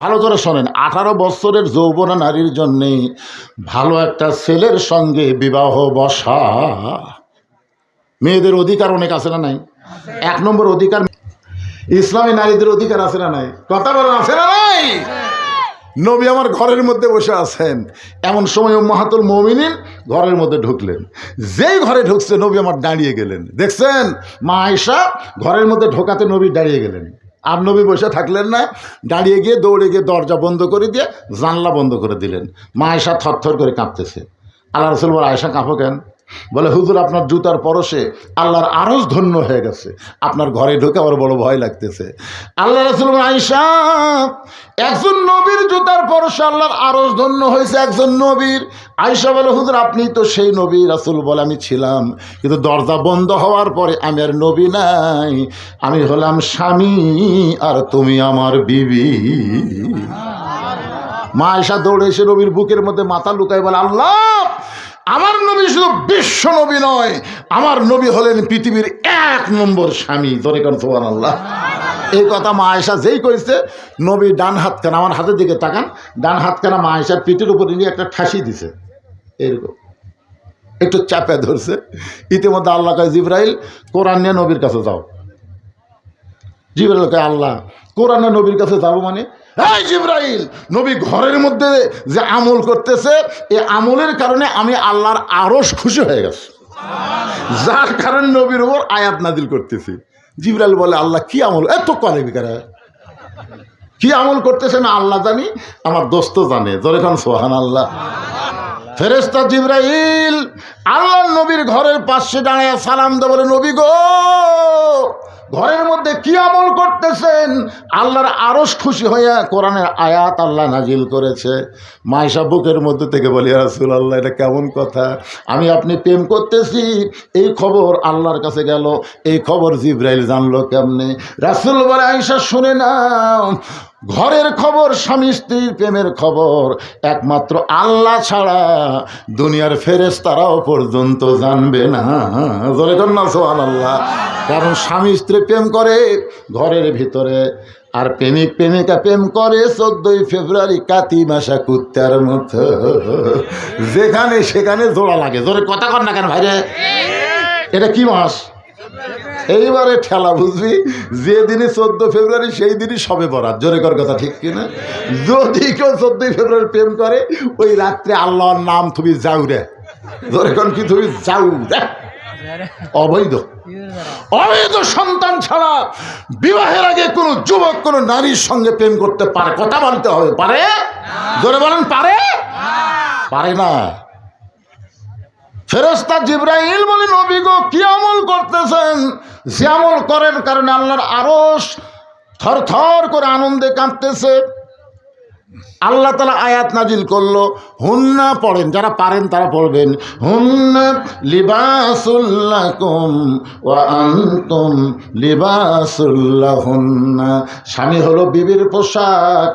ভালো করে শোনেন, আঠারো বছরের যৌবনা নারীর জন্যে ভালো একটা ছেলের সঙ্গে বিবাহ বসা। মেয়েদের অধিকার অনেক আছে না নাই? এক নম্বর অধিকার ইসলামী নারীদের অধিকার আছে না নাই? কথা বলেন, আছে না নাই? নবী আমার ঘরের মধ্যে বসে আছেন। এমন সময় মাহাতুল মমিনিন ঘরের মধ্যে ঢুকলেন। যেই ঘরে ঢুকছে, নবী আমার দাঁড়িয়ে গেলেন। দেখছেন? মা আয়সা ঘরের মধ্যে ঢোকাতে নবী দাঁড়িয়ে গেলেন। আর নবী বসে থাকলেন না, দাঁড়িয়ে গিয়ে দৌড়ে গিয়ে দরজা বন্ধ করে দিয়ে জানলা বন্ধ করে দিলেন। মা আয়সা থরথর করে কাঁপতেছে। আল্লাহ রসুল বলে আয়সা কাঁপো কেন? বলে, হুজুর, আপনার জুতার পরশে আল্লাহর আরজ ধন্য হয়ে গেছে। আপনার ঘরে ঢুকে আমার বড় ভয় লাগতেছে। আল্লাহ রসুল আয়সা একজন নবীর জুতার পরশে আল্লাহর আরজ ধন্য হয়েছে একজন নবীর। আয়সা বলে, হুজুর, আপনি তো সেই নবী রাসুল বলে আমি ছিলাম। কিন্তু দরজা বন্ধ হওয়ার পরে আমি আর নবী নাই। আমি হলাম স্বামী আর তুমি আমার বিবি। মা আয়সা দৌড়ে এসে নবীর বুকের মধ্যে মাথা লুকাই বলে, আল্লাহ আমার নবী শুধু বিশ্ব নবী নয়, আমার নবী হলেন পৃথিবীর এক নম্বর স্বামী। ধরে কেন সোহান আল্লাহ এই কথা মা আয়সা যেই কইছে, নবী ডান হাত কেন, আমার হাতের দিকে তাকান, ডান হাত কেন মা আয়সার পিঠের উপরে নিয়ে একটা ঠাসি দিছে। এরকম। একটু চাপে ধরছে। ইতিমধ্যে আল্লাহ কয়, জিব্রাইল, কোরআন নিয়ে নবীর কাছে যাও। জিব্রাইল কয়, আল্লাহ, কোরআনে নবীর কাছে যাব মানে এই জিব্রাইল, নবী ঘরের মধ্যে যে আমল করতেছে এই আমলের কারণে আমি আল্লাহর আরস খুশি হয়ে গেছে। যার কারণে নবীর ওপর আয়াত নাদিল করতেছি। জিব্রাইল বলে, আল্লাহ, কি আমল? এত কলে বিকারে কি আমল করতেছে না আল্লাহ জানি, আমার দোস্ত জানে। জোরে খান সোহান আল্লাহ ফেরেস্তা জিব্রাইল, আল্লাহ নবীর ঘরের পাশে দাঁড়ায় সালাম দে বলে, নবী গো ঘরের মধ্যে কি আমল করতেছেন? আল্লাহর আরস খুশি হইয়া কোরআনের আয়াত আল্লাহ নাজিল করেছে। মায়েশা বুকের মধ্যে থেকে বলি রাসুল আল্লাহ এটা কেমন কথা? আমি আপনি প্রেম করতেছি। এই খবর আল্লাহর কাছে গেল। এই খবর জিব্রাইল জানলো কেমনে? রাসুল বলে আইসা শুনে না ঘরের খবর, স্বামী স্ত্রীর প্রেমের খবর। একমাত্র আল্লাহ ছাড়া দুনিয়ার ফেরেস তারাও পর্যন্ত জানবে না। কর না সোহান আল্লাহ কারণ স্বামী স্ত্রী প্রেম করে, ঘরের ভিতরে। আর প্রেমিক, প্রেমিকা প্রেম করে চোদ্দই ফেব্রুয়ারি কাতি মাসা কুত্তার মতো। যেখানে সেখানে জোড়া লাগে। জোরে কথা কর না কেন ভাইরে? এটা কি মাস? এইবারে ঠেলা বুঝবি যে দিনে চোদ্দ ফেব্রুয়ারি সেই দিনই সবে বরাত। জোরে কর কথা ঠিক কিনা? যদি কেউ চোদ্দই ফেব্রুয়ারি প্রেম করে, ওই রাত্রে আল্লাহর নাম তুমি যাও রে। জোরে কর কি তুমি যাও রে। অবৈধ। অবৈধ সন্তান ছাড়া বিবাহের আগে কোনো যুবক, কোনো নারীর সঙ্গে প্রেম করতে পারে। কথা বলতে হবে, পারে? জোরে বলেন, পারে? পারে না। ফেরস্তা জিব্রাইল বলে, নবী গো, কি আমল করতেছেন? যে আমল করেন কারণ আল্লাহর আরস থর থর করে আনন্দে কাঁপতেছে আল্লাহ তালা আয়াত নাজিল করল, হুন্না পড়েন, যারা পারেন তারা পড়বেন। হুন্না লিবাসুল্লাকুম আনতুম লিবাসুল্লাহুন্না স্বামী হলো বিবির পোশাক,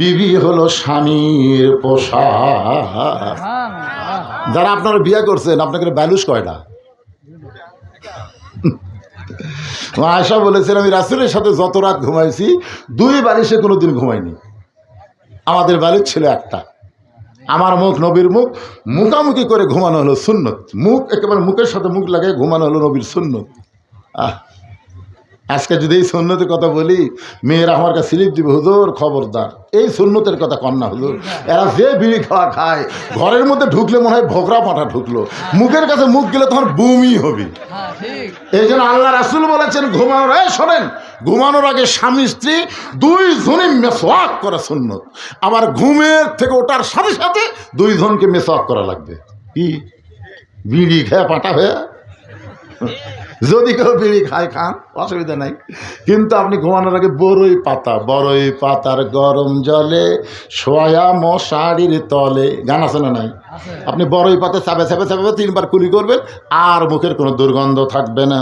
বিবি হলো স্বামীর পোশাক। যারা আপনারা বিয়ে করছেন আপনাকে ব্যালুস কয়টা? আশা বলেছেন, আমি রাসুলের সাথে যত রাত ঘুমাইছি, দুই বালিশে কোনো দিন ঘুমাইনি। আমাদের বালিশ ছিল একটা। আমার মুখ নবীর মুখ, মুখামুখি করে ঘুমানো হলো সুন্নত। মুখ, একেবারে মুখের সাথে মুখ লাগিয়ে ঘুমানো হলো নবীর সুন্নত। আহ আজকে যদি এই সুন্নতের কথা বলি, মেয়েরা আমার কাছে স্লিপ দিবে, হুজুর, খবরদার। এই সুন্নতের কথা না, হুজুর। এরা যে বিড়ি খাওয়া খায়, ঘরের মধ্যে ঢুকলে মনে হয় ভোগরা পাঠা ঢুকলো। মুখের কাছে মুখ গেলে তখন বমি হবে। এই জন্য আল্লাহ রাসুল বলেছেন, ঘুমানোর, এই শোনেন, ঘুমানোর আগে স্বামী, স্ত্রী দুই জনে মেসওয়াক করা সুন্নত। আবার ঘুমের থেকে ওটার সাথে সাথে দুই জনকে মেসওয়াক করা লাগবে। কি? বিড়ি খেয়ে পাটা হয়ে? যদি কেউ বিড়ি খায়, খান, অসুবিধা নাই। কিন্তু আপনি ঘুমানোর আগে বড়ই পাতা বড়ই পাতার গরম জলে সোয়া মশারির তলে। গান আছে না নাই? আপনি বড়ই পাতা চাপে চাপে চাপে তিনবার কুলি করবেন, আর মুখের কোনো দুর্গন্ধ থাকবে না।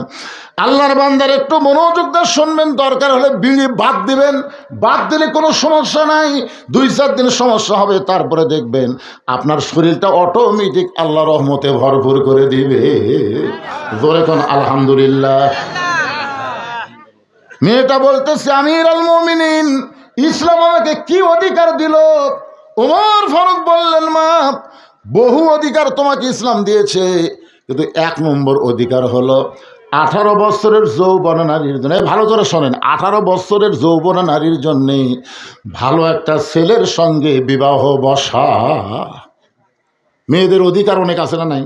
আল্লাহর বান্দার একটু মনোযোগ দিয়ে শুনবেন, দরকার হলে বিড়ি বাদ দিবেন। বাদ দিলে কোনো সমস্যা নাই। দুই চার দিন সমস্যা হবে, তারপরে দেখবেন আপনার শরীরটা অটোমেটিক আল্লাহ রহমতে ভরপুর করে দিবে। জোরে কোন আলহামদুলিল্লাহ। মেয়েটা বলতেছে, আমির আল মমিনিন, ইসলাম আমাকে কি অধিকার দিল? ওমর ফারুক বললেন, মা বহু অধিকার তোমাকে ইসলাম দিয়েছে, কিন্তু এক নম্বর অধিকার হলো আঠারো বছরের যৌবনা নারীর জন্য। ভালো করে শোনেন, আঠারো বছরের যৌবনা নারীর জন্যে ভালো একটা ছেলের সঙ্গে বিবাহ বসা মেয়েদের অধিকার অনেক আছে না নাই?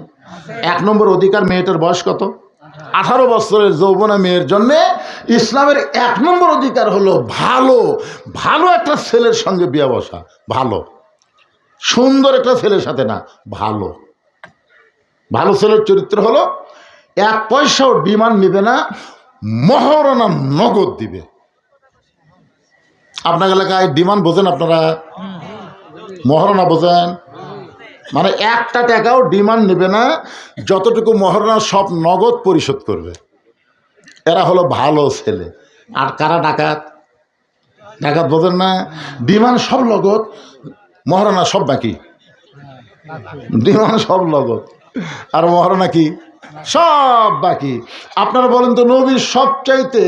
এক নম্বর অধিকার মেয়েটার বয়স কত? আঠারো বছরের যৌবনা মেয়ের জন্য ইসলামের এক নম্বর অধিকার হলো ভালো ভালো একটা ছেলের সঙ্গে বিয়ে বসা, ভালো। সুন্দর একটা ছেলের সাথে না, ভালো। ভালো ছেলের চরিত্র হলো, এক পয়সাও ডিমান্ড নেবে না, মহারণা নগদ দিবে। আপনার এলাকায় ডিমান্ড বোঝেন আপনারা? মহারণা বোঝেন? মানে একটা টাকাও ডিমান্ড নেবে না, যতটুকু মহারণা সব নগদ পরিশোধ করবে। এরা হলো ভালো ছেলে। আর কারা ডাকাত? ডাকাত বোঝেন না। ডিমান্ড সব নগদ। মহারণা সব বাকি ডিমান্ড সব নগদ। আর মহারণা কি? সব বাকি। আপনারা বলেন তো, নবীর সবচাইতে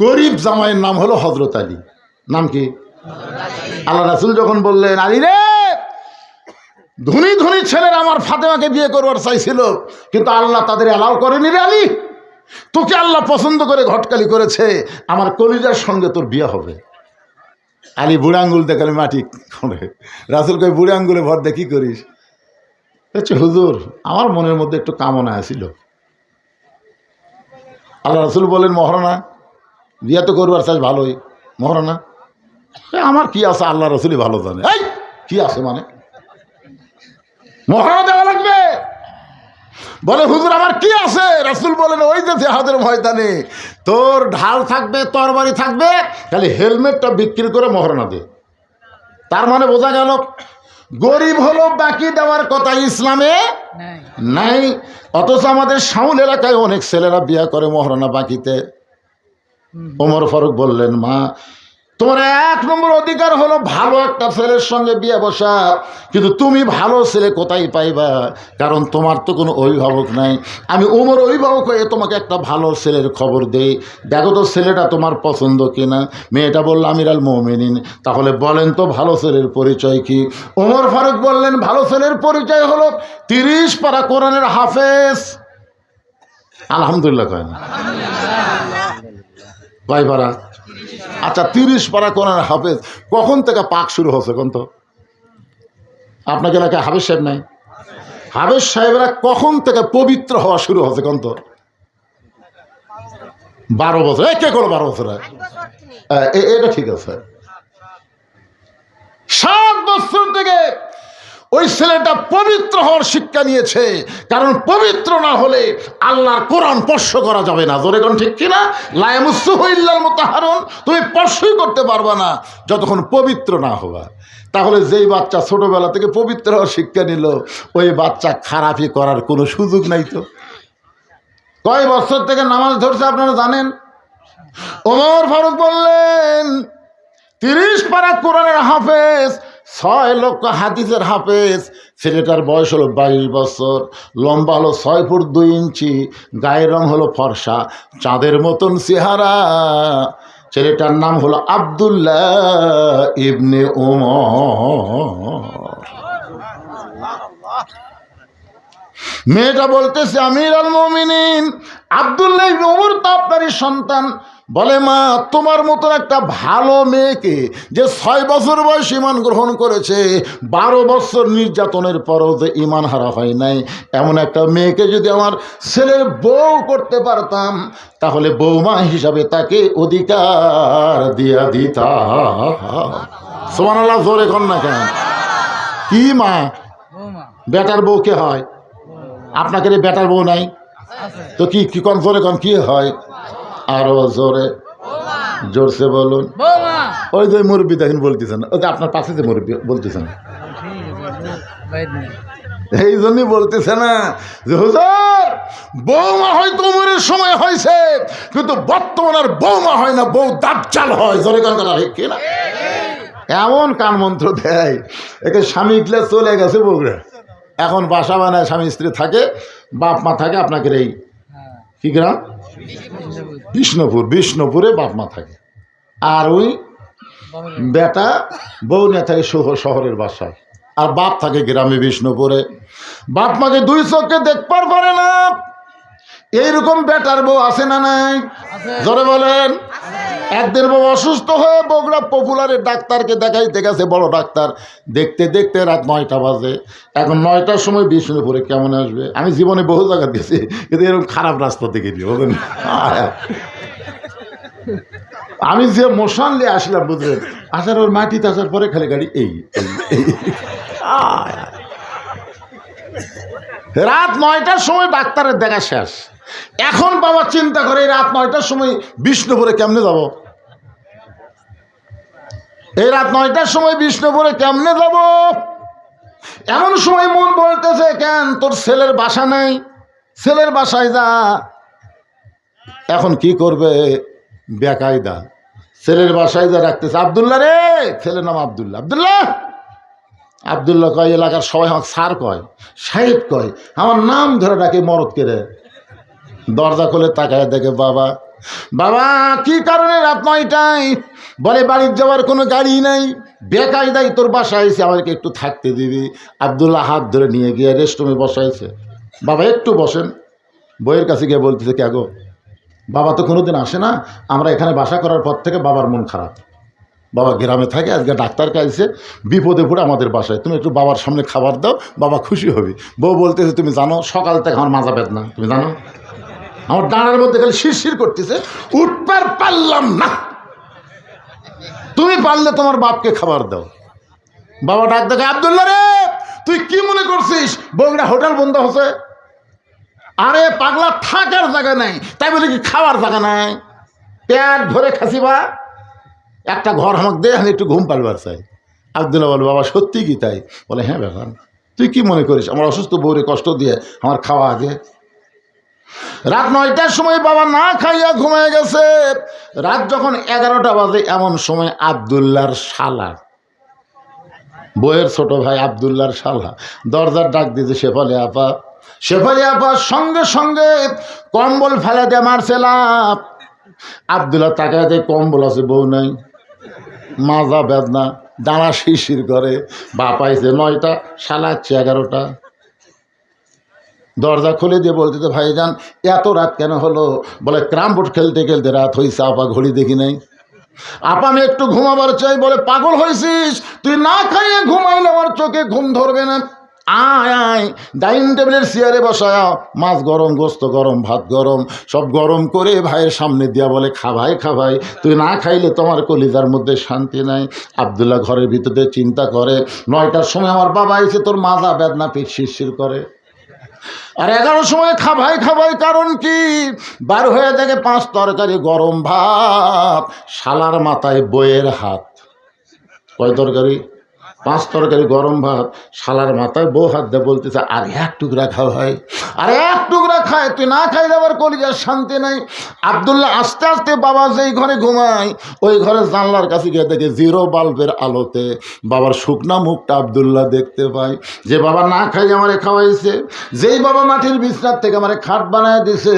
গরিব জামাইয়ের নাম হলো হজরত আলী। নাম কি? আল্লাহ রাসুল যখন বললেন, আলী রে, ধনী ধনী ছেলেরা আমার ফাতেমাকে বিয়ে করবার চাইছিল, কিন্তু আল্লাহ তাদের অ্যালাউ করেনি রে আলী। তোকে আল্লাহ পছন্দ করে ঘটকালি করেছে। আমার কলিজার সঙ্গে তোর বিয়ে হবে। আলী বুড়া আঙ্গুল দেখালে মাটি করে রাসুল কই বুড়া আঙ্গুলে ভর কী করিস? হচ্ছে হুজুর, আমার মনের মধ্যে একটু কামনা আছিল। আল্লাহ রসুল বলেন মহারণা বিয়ে তো করবার চাই ভালোই মহারণা আমার কি আছে, আল্লাহ রসুলই ভালো জানে। এই, কি আছে মানে? মহারণা বলে হুজুর আমার কি আছে? রাসুল বলেন ওই যে জেহাদের ময়দানে। তোর ঢাল থাকবে তরবারি থাকবে খালি হেলমেটটা বিক্রি করে মহারণা দে। তার মানে বোঝা গেল গরিব হলো বাকি দেওয়ার কথা ইসলামে নাই। অথচ আমাদের সাউল এলাকায় অনেক ছেলেরা বিয়া করে মহারণা বাকিতে। ওমর ফারুক বললেন মা তোমার এক নম্বর অধিকার হলো ভালো একটা ছেলের সঙ্গে বিয়ে বসা। কিন্তু তুমি ভালো ছেলে কোথায় পাইবা? কারণ তোমার তো কোনো অভিভাবক নাই। আমি ওমর অভিভাবক হয়ে তোমাকে একটা ভালো ছেলের খবর দেই। দেখো তো ছেলেটা তোমার পছন্দ কিনা? মেয়েটা বলল আমির আল মোমেনিন। তাহলে বলেন তো ভালো ছেলের পরিচয় কি? ওমর ফারুক বললেন, ভালো ছেলের পরিচয় হলো তিরিশ পারা কোরআনের হাফেজ। আলহামদুলিল্লাহ কয় না? কয় পারা? আচ্ছা তিরিশ পারা কোরআন হাফেজ কখন থেকে পাক শুরু হচ্ছে কোন তো? আপনাকে এলাকায় হাফেজ সাহেব নাই? হাফেজ সাহেবরা কখন থেকে পবিত্র হওয়া শুরু হচ্ছে কোন তো? বারো বছর। এই কে করো বারো বছর? এ- এটা ঠিক আছে। সাত বছর থেকে ওই ছেলেটা পবিত্র হওয়ার শিক্ষা নিয়েছে। কারণ পবিত্র না হলে আল্লাহর কোরআন স্পর্শ করা যাবে না। জোরে কোন ঠিক কিনা? মতো হারুন তুমি স্পর্শই করতে পারবে না যতক্ষণ পবিত্র না হবা। তাহলে যেই বাচ্চা ছোটোবেলা থেকে পবিত্র হওয়ার শিক্ষা নিল, ওই বাচ্চা খারাপই করার কোনো সুযোগ নাই তো। কয় বছর থেকে নামাজ ধরছে আপনারা জানেন? ওমর ফারুক বললেন, তিরিশ পারা কোরআনের হাফেজ ছয় লক্ষ হাদিসের হাফেজ। ছেলেটার বয়স হলো বাইশ বছর। লম্বা হলো ছয় ফুট দুই ইঞ্চি। গায়ের রং হলো ফর্সা। চাঁদের মতন চেহারা। ছেলেটার নাম হলো আবদুল্লাহ ইবনে ওমর মেয়েটা বলতেছে, আমির আল মমিনিন, আবদুল্লাহ ইবনে ওমর তো আপনারই সন্তান। বলে মা তোমার মতন একটা ভালো মেয়েকে যে ছয় বছর বয়স ইমান গ্রহণ করেছে বারো বছর নির্যাতনের পরও যে ইমান হারা হয় নাই। এমন একটা মেয়েকে যদি আমার ছেলের বউ করতে পারতাম তাহলে বৌমা হিসাবে তাকে অধিকার দিয়া দিতা সোমান আল্লাহ জোরে কন না কেন? কি মা? বেটার বউ কে হয়? আপনাকে রে বেটার বউ নাই? তো কি কি কন জোরে কন কি হয়? আরও জোরে। জোরসে বলুন। ওই যে মুরব্বী দেখেন বলতেছেন। ওই যে আপনার পাশে যে মুরব্বী বলতেছেন। এই জন্যই বলতেছে না যে হুজুর বৌমা হয়তো উমরের সময় হয়েছে কিন্তু বর্তমান আর বৌমা হয় না বউ দাজ্জাল হয়। জোরে কন কথা ঠিক কিনা? এমন কান মন্ত্র দেয় একে স্বামী গিলে চলে গেছে বউরা। এখন বাসা বানায় স্বামী স্ত্রী থাকে বাপ মা থাকে আপনাকে এই কি গ্রাম? বিষ্ণুপুর, বিষ্ণুপুরে বাপ মা থাকে। আর ওই বেটা বউ নিয়ে থাকে শহ- শহরের বাসায়। আর বাপ থাকে গ্রামে বিষ্ণুপুরে। বাপ মাকে দুই চোখকে দেখবার পারে না। এইরকম বেটার বউ আছে না নাই? জোরে বলেন। একদিন বউ অসুস্থ হয়ে বগুড়া পপুলারের ডাক্তারকে দেখাইতে গেছে, বড় ডাক্তার। দেখতে দেখতে রাত নয়টা বাজে। এখন নয়টার সময় বিষ্ণুপুরে কেমন আসবে? আমি জীবনে বহু জায়গা গেছি কিন্তু এরকম খারাপ রাস্তা থেকে দিই বলেন আমি যে মোশন নিয়ে আসলাম, বুঝলেন, আসার ওর মাটিতে আসার পরে খালি গাড়ি এই। রাত নয়টার সময় ডাক্তারের দেখা শেষ। এখন বাবা চিন্তা করে রাত নয়টার সময় বিষ্ণুপুরে কেমনে যাব? এই রাত নয়টার সময় বিষ্ণুপুরে কেমনে যাব? এমন সময় মন বলতেছে, কেন তোর ছেলের বাসা নেই? ছেলের বাসায় যা। এখন কি করবে? বেকায়দা। ছেলের বাসায় যা রাখতেছে। আবদুল্লাহ রে! ছেলের নাম আবদুল্লা আবদুল্লাহ! আবদুল্লাহ কয়, এলাকার সবাই আমার স্যার কয়, সাহেব কয়, আমার নাম ধরে ডাকে মরদ কেড়ে দরজা খুলে তাকায় দেখে বাবা বাবা, কি কারণে রাত নয়টায়? বলে, বাড়ির যাওয়ার কোনো গাড়ি নাই। বেকায়দাই তোর বাসায় এসে আমাকে একটু থাকতে দিবি। আবদুল্লাহ হাত ধরে নিয়ে গিয়ে রেস্টরুমে বসাইছে। বাবা, একটু বসেন। বইয়ের কাছে গিয়ে বলতেছে, কে গো? বাবা তো কোনোদিন আসে না। আমরা এখানে বাসা করার পর থেকে বাবার মন খারাপ। বাবা গ্রামে থাকে, আজকে ডাক্তার কাছে। বিপদে পড়ে আমাদের বাসায়। তুমি একটু বাবার সামনে খাবার দাও, বাবা খুশি হবে। বউ বলতেছে, তুমি জানো, সকাল থেকে আমার মাজা বেদনা। তুমি জানো? আমার ডানার মধ্যে খালি শিরশির করতেছে, উঠবার পারলাম না। তুমি পারলে তোমার বাপকে খাবার দাও। বাবা ডাক দেখে আবদুল্লা রে, তুই কি মনে করছিস? বগুড়া হোটেল বন্ধ হচ্ছে। আরে পাগলা, থাকার জায়গা নাই। তাই বলে কি খাওয়ার জায়গা নাই? পেট ভরে খাসিবা একটা ঘর আমাকে দে, আমি একটু ঘুম পালবার চাই। আবদুল্লাহ বলে, বাবা, সত্যি কি তাই? বলে হ্যাঁ ব্যাপার। তুই কি মনে করিস? আমার অসুস্থ বউরে কষ্ট দিয়ে আমার খাওয়া আগে। রাত নয়টার সময় বাবা না খাইয়া ঘুমিয়ে গেছে। রাত যখন এগারোটা বাজে, এমন সময় আবদুল্লার শালা। বইয়ের ছোট ভাই আবদুল্লার শালা। দরজার ডাক দিয়েছে, শেফালি আপা। শেফালি আপা, সঙ্গে সঙ্গে কম্বল ফেলে দিয়ে মারছে লাভ আবদুল্লাহ তাকাতে কম্বল আছে, বউ নাই। মাজা বেদনা দাঁড়া শিশির করে। বাপ আইছে নয়টা সালাচ্ছে এগারোটা। দরজা খুলে দিয়ে বলতেছে ভাইজান, এত রাত কেন হলো? বলে, ক্রাম বোর্ড খেলতে খেলতে রাত হয়েছে আপা ঘড়ি দেখি নাই। আপা, আমি একটু ঘুমাবার চাই, বলে, পাগল হয়েছিস তুই না খাইয়ে ঘুমাইলে আমার চোখে ঘুম ধরবে না। আয় আয়, ডাইনিং টেবিলের চেয়ারে বসায় মাছ গরম, গোস্ত গরম, ভাত গরম, সব গরম করে ভাইয়ের সামনে দিয়া বলে খাভাই খাভাই তুই না খাইলে তোমার কলিজার মধ্যে শান্তি নাই। আবদুল্লাহ ঘরের ভিতরে চিন্তা করে, নয়টার সময় আমার বাবা এসে তোর মাজা বেদনা পেট শিরশির করে। আর এগারো সময় খাবাই খাবাই, কারণ কি? বার হয়ে থাকে পাঁচ তরকারি গরম ভাত, শালার মাথায় বইয়ের হাত। কয় তরকারি? পাঁচ তরকারি গরম ভাত, শালার মাথায় বউ হাত দিয়ে বলতেছে, আর এক টুকরা খাওয়া হয় আর এক টুকরা খায়, তুই না খাই আবার কলিজার শান্তি নাই। আবদুল্লাহ আস্তে আস্তে বাবা যেই ঘরে ঘুমায়, ওই ঘরে জানলার কাছে গিয়ে দেখে জিরো বাল্বের আলোতে বাবার শুকনা মুখটা আবদুল্লাহ দেখতে পায়। যে বাবা না খাই আমারে খাওয়াইছে, যেই বাবা মাটির বিছনার থেকে আমারে খাট বানায় দিছে,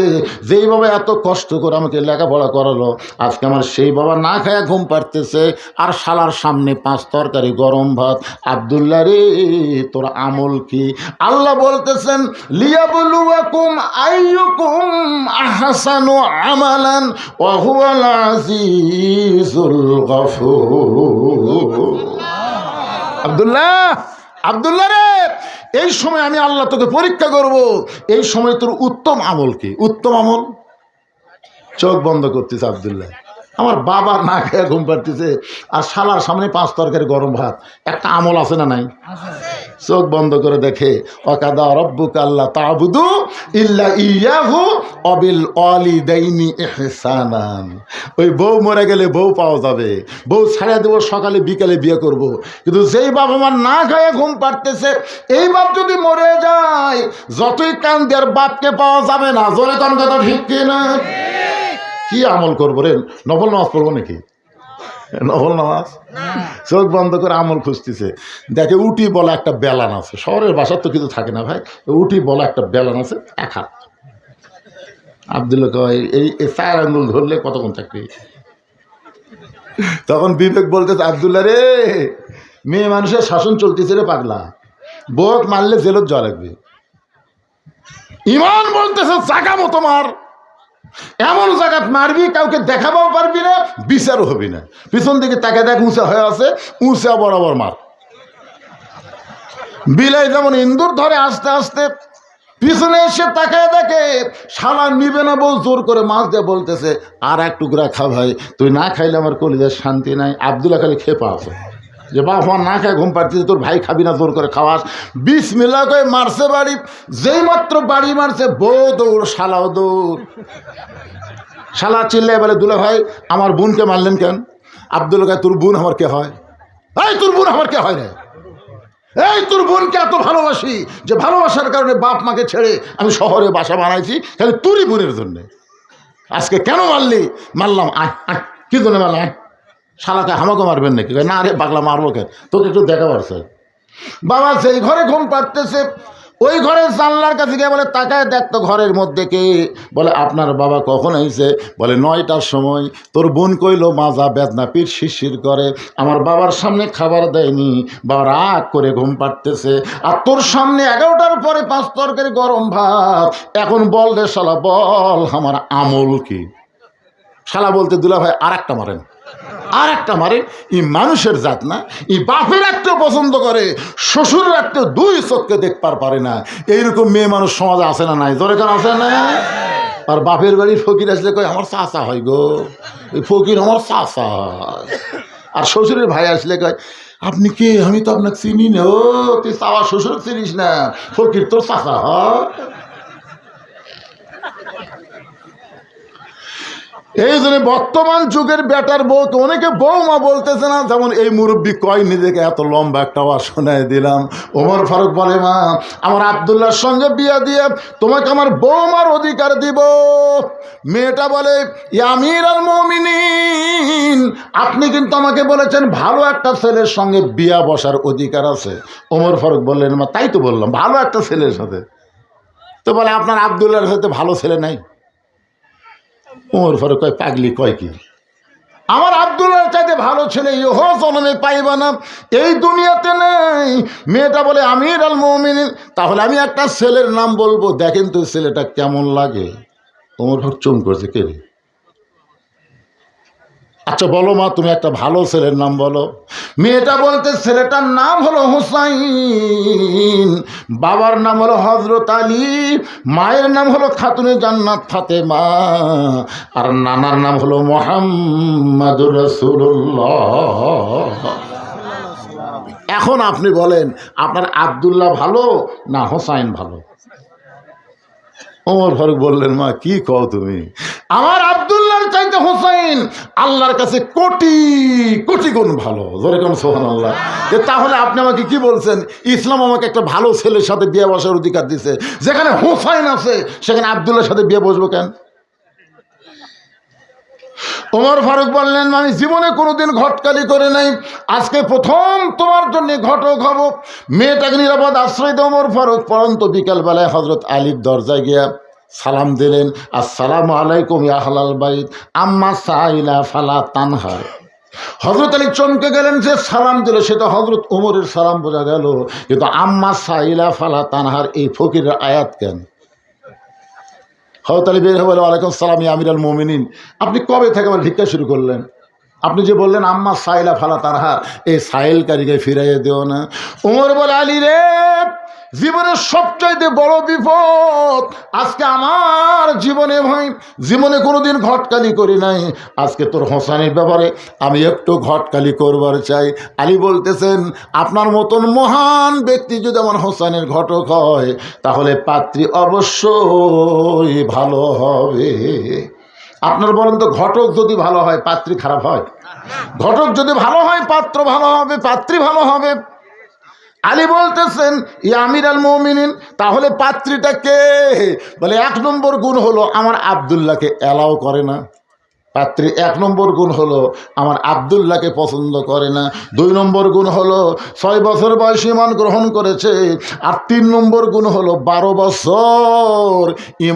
যেই বাবা এত কষ্ট করে আমাকে লেখাপড়া করালো, আজকে আমার সেই বাবা না খায়া ঘুম পারতেছে আর শালার সামনে পাঁচ তরকারি গরম ভাত আবদুল্লাহ রে, তোর আমল কি? আল্লাহ বলতেছেন, লিয়াবলুয়াকুম আহসানু আমালান আবদুল্লাহ আবদুল্লাহ রে, এই সময় আমি আল্লাহ তোকে পরীক্ষা করব। এই সময় তোর উত্তম আমল কি? উত্তম আমল? চোখ বন্ধ করতেছে আবদুল্লাহ। আমার বাবা না খেয়ে ঘুম পাড়তেছে। আর শালার সামনে পাঁচ তরকারি গরম ভাত। একটা আমল আছে না নাই? চোখ বন্ধ করে দেখে, অকাদা রব্বুক আল্লাহ তাবুদু ইল্লা ইয়াহু অবিল অলি দেইনি এহসানান ওই বউ মরে গেলে বউ পাওয়া যাবে। বউ ছাড়িয়ে দেবো, সকালে বিকালে বিয়ে করব। কিন্তু যেই বাপ আমার না খায় ঘুম পাড়তেছে, এই বাপ যদি মরে যায়, যতই কান দেওয়ার বাপকে পাওয়া যাবে না। জোরে কান কথা ঠিক কিনা কি আমল করব রে? নফল নামাজ পড়ব নাকি? নফল নামাজ? চোখ বন্ধ করে আমল খুঁজতেছে। দেখে উটি বলা একটা বেলান আছে। শহরের বাসার তো কিছু থাকে না ভাই। উটি বলা একটা বেলান আছে এক হাত। আবদুল্লাহ কয় এই চার আঙ্গুল ধরলে কতক্ষণ চাকরি তখন বিবেক বলতেছে আবদুল্লা রে মেয়ে মানুষের শাসন চলতেছে রে পাগলা। বোক মারলে জেলত যাওয়া লাগবে। ইমান বলতেছে জাগা মতো মার। এমন জায়গাত মারবি, কাউকে দেখাবও পারবি না, বিচারও হবি না। পিছন দিকে তাকে দেখ, উঁচা হয়ে আছে, উঁচা বরাবর মার। বিলাই যেমন ইন্দুর ধরে আস্তে আস্তে পিছনে এসে তাকায় দেখে, শালা নিবে না বল জোর করে মাছ দিয়ে বলতেছে, আর এক টুকরা খা ভাই, তুই না খাইলে আমার কলিজার শান্তি নাই আবদুল্লা খালি খেপা আছে। যে বাপ আমার না খায় ঘুম পাড়তেছে, তোর ভাই খাবি না, জোর করে খাওয়াস। বিষ মিলা করে মারছে বাড়ি, যেই মাত্র বাড়ি মারছে, বউ দৌড়, শালাও দৌড়। শালা চিল্লে বলে, দুলা ভাই, আমার বোনকে মারলেন কেন? আব্দুল গায়ে তোর বোন আমার কে হয়? এই, তোর বোন আমার কে হয় রে? এই, তোর বোনকে এত ভালোবাসি যে ভালোবাসার কারণে বাপ মাকে ছেড়ে আমি শহরে বাসা বানাইছি খালি তুরই বোনের জন্যে। আজকে কেন মারলি? মারলাম, আয় আয়, কি জন্য মারলাম? আয়। শালাকে আমাকে মারবেন নাকি? না রে, পাগলা, মারবো কেন? তোকে একটু দেখা পারছে বাবা, সেই ঘরে ঘুম পাড়তেছে। ওই ঘরের জানলার কাছে গিয়ে বলে, তাকায় দেখ তো ঘরের মধ্যে কে? বলে, আপনার বাবা কখন আইছে? বলে, নয়টার সময়। তোর বোন কইল, মাজা, বেদনা, পিঠ শিরশির করে। আমার বাবার সামনে খাবার দেয়নি। বাবা রাগ করে ঘুম পাড়তেছে। আর তোর সামনে এগারোটার পরে পাঁচ তরকারি, গরম ভাত। এখন বল রে শালা, বল, আমার আমল কি? শালা বলতে দুলা ভাই আর একটা মারেন। আর একটা মারে ই মানুষের জাত না ই বাপের একটা পছন্দ করে শ্বশুর একটা দুই চোখকে দেখবার পারে না। এইরকম মেয়ে মানুষ সমাজে আসে না নাই? জোরে কেন আসে না? আর বাপের বাড়ির ফকির আসলে কই আমার চাচা হয় গো। এই ফকির আমার হয়। আর শ্বশুরের ভাই আসলে কয়, আপনি কে? আমি তো আপনাকে চিনি না। ও, তুই চাওয়া শ্বশুর চিনিস না। ফকির তোর চাচা হয়? এই জন্য বর্তমান যুগের বেটার বউকে অনেকে বৌমা বলতেছে না, যেমন এই মুরব্বী কয় নিজেকে এত লম্বা একটা আওয়াজ শোনায় দিলাম। ওমর ফারুক বলে, মা, আমার আবদুল্লার সঙ্গে বিয়া দিয়ে তোমাকে আমার বৌমার অধিকার দিব। মেয়েটা বলে আমির আর মমিনিন, আপনি কিন্তু আমাকে বলেছেন ভালো একটা ছেলের সঙ্গে বিয়া বসার অধিকার আছে। ওমর ফারুক বললেন, মা, তাই তো বললাম, ভালো একটা ছেলের সাথে। তো বলে, আপনার আবদুল্লার সাথে ভালো ছেলে নাই? ওমর ফারুক কয়, পাগলি কয় কি? আমার আবদুল্লার চাইতে ভালো ছেলে, ইহ জনমে পাইবা না। এই দুনিয়াতে নেই। মেয়েটা বলে আমি আল মমিন তাহলে আমি একটা ছেলের নাম বলব। দেখেন তো ছেলেটা কেমন লাগে। ওমর ফারুক চুম করছে, কে? আচ্ছা বলো মা, তুমি একটা ভালো ছেলের নাম বলো। মেয়েটা বলতে ছেলেটার নাম হলো হুসাইন। বাবার নাম হলো হজরত আলী। মায়ের নাম হলো খাতুনে জান্নাত ফাতেমা। আর নানার নাম হলো মোহাম্মদুর রসুল্লাহ এখন আপনি বলেন, আপনার আবদুল্লাহ ভালো না হোসাইন ভালো? ওমর ফারুক বললেন, মা, কি কও তুমি? আমার আবদুল্লাহর চাইতে হোসাইন আল্লাহর কাছে কোটি কোটি গুণ ভালো। জোরে কোন সোহান আল্লাহ যে তাহলে আপনি আমাকে কি বলছেন? ইসলাম আমাকে একটা ভালো ছেলের সাথে বিয়ে বসার অধিকার দিছে। যেখানে হোসাইন আছে, সেখানে আবদুল্লাহর সাথে বিয়ে বসবো কেন? ওমর ফারুক বললেন, আমি জীবনে কোনোদিন ঘটকালি করে নাই। আজকে প্রথম তোমার জন্য ঘটক হব। মেয়েটাকে নিরাপদ আশ্রয় দেয় ওমর ফারুক। পরন্ত বিকালবেলায় হজরত আলীর দরজায় গিয়া সালাম দিলেন, আসসালামু আলাইকুম ইয়া হালাল বাইত। আম্মা সাইলা ফালা তানহার হজরত আলী চমকে গেলেন, যে সালাম দিল সেটা হজরত ওমরের সালাম বোঝা গেল। কিন্তু আম্মা সাইলা ফালা তানহার এই ফকিরের আয়াত কেন? হজরত আলী বের হয়ে আলাইকুম সালাম আমির আল মোমিনিন। আপনি কবে থেকে আমার ভিক্ষা শুরু করলেন? আপনি যে বললেন, আম্মা সাইলা ফালা তারহার। এই সাইল কারিকে ফিরাইয়ে দেও না। ওমর বলে, আলী রে জীবনের সবচাইতে বড় বিপদ। আজকে আমার জীবনে ভাই, জীবনে কোনোদিন ঘটকালি করি নাই। আজকে তোর হোসানির ব্যাপারে আমি একটু ঘটকালি করবার চাই। আলী বলতেছেন, আপনার মতন মহান ব্যক্তি যদি আমার হোসানের ঘটক হয়, তাহলে পাত্রী অবশ্যই ভালো হবে। আপনার বলেন তো, ঘটক যদি ভালো হয়, পাত্রী খারাপ হয়? ঘটক যদি ভালো হয়, পাত্র ভালো হবে, পাত্রী ভালো হবে। আলী বলতেছেন, ই আমির আল মমিনিন, তাহলে পাত্রীটা কে? বলে, এক নম্বর গুণ হলো আমার আবদুল্লাহকে অ্যালাও করে না। পাত্রী, এক নম্বর গুণ হলো আমার আবদুল্লাহকে পছন্দ করে না। দুই নম্বর গুণ হলো ছয় বছর বয়সী ইমান গ্রহণ করেছে। আর তিন নম্বর গুণ হলো বারো বছর ইমান